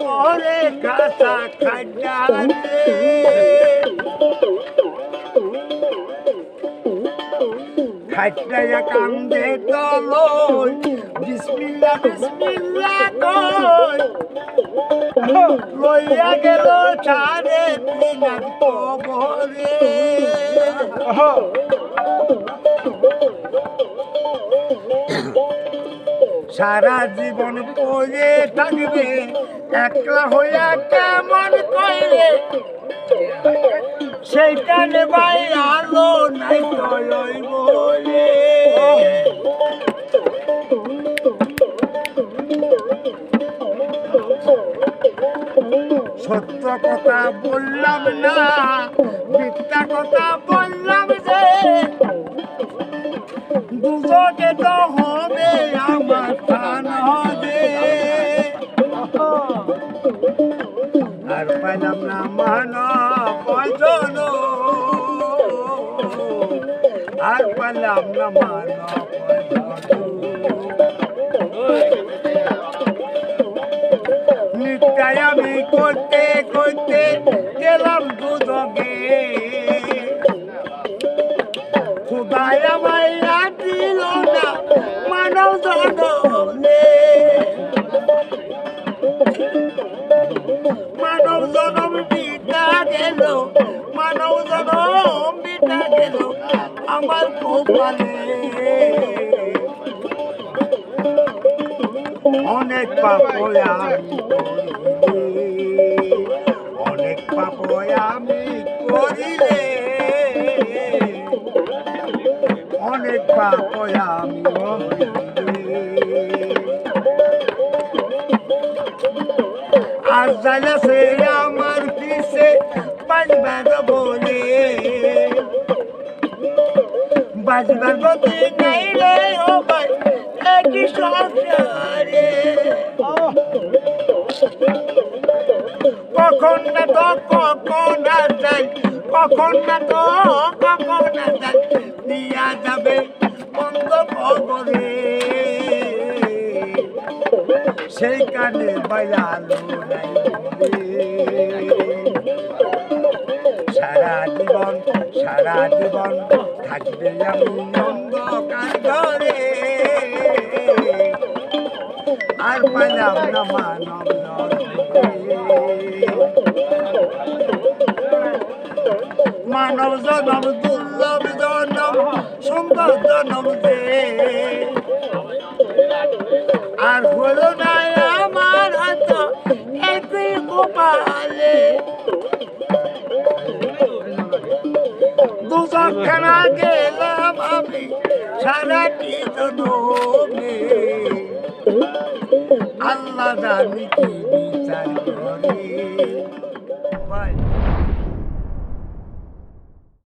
পরে কাঁচা খাড্ডারে খাড্ডায়া কান্দে দলই। বিসমিল্লা বিসমিল্লা কই? লইয়া গেল চারে পিনাক কবরে। সারা জীবন পড়ে থাকবে, একলা হইয়া কেমন কইরে সেইখানে ভাই আলো নাই তলই বলে। সত্য কথা বললাম না, মিথ্যা কথা বললাম যে দুজকে তো হবে আমার পাইলাম না মান ভজন আর পাইলাম না মান নিত্যায় আমি করতে করতে গেলাম দুজকে খুদায় আমায় গেল, মানব জনম বিটা গেল, আমার কপালে। অনেক পাপ অনেক পাপ আমি করিলে। অনেক পাপ আমি আর জানাছে আমার পিছে বাজবার বলে বাজবার গতি নাই রে ও ভাই, একই সংসারে। কখন না তো কখন যাই, কখন না তো কখন যাই, দিয়া যাবে বন্ধ খবরে সেই কানে বাইলালো নাই সারা জীবন থাকবে আমি অন্ধকার আর পাইলাম না মানব মানব জনম দুর্লভ জনম সম্ভব জনম দে সারাটি জনমে আল্লাহ জানি কি বিচার করে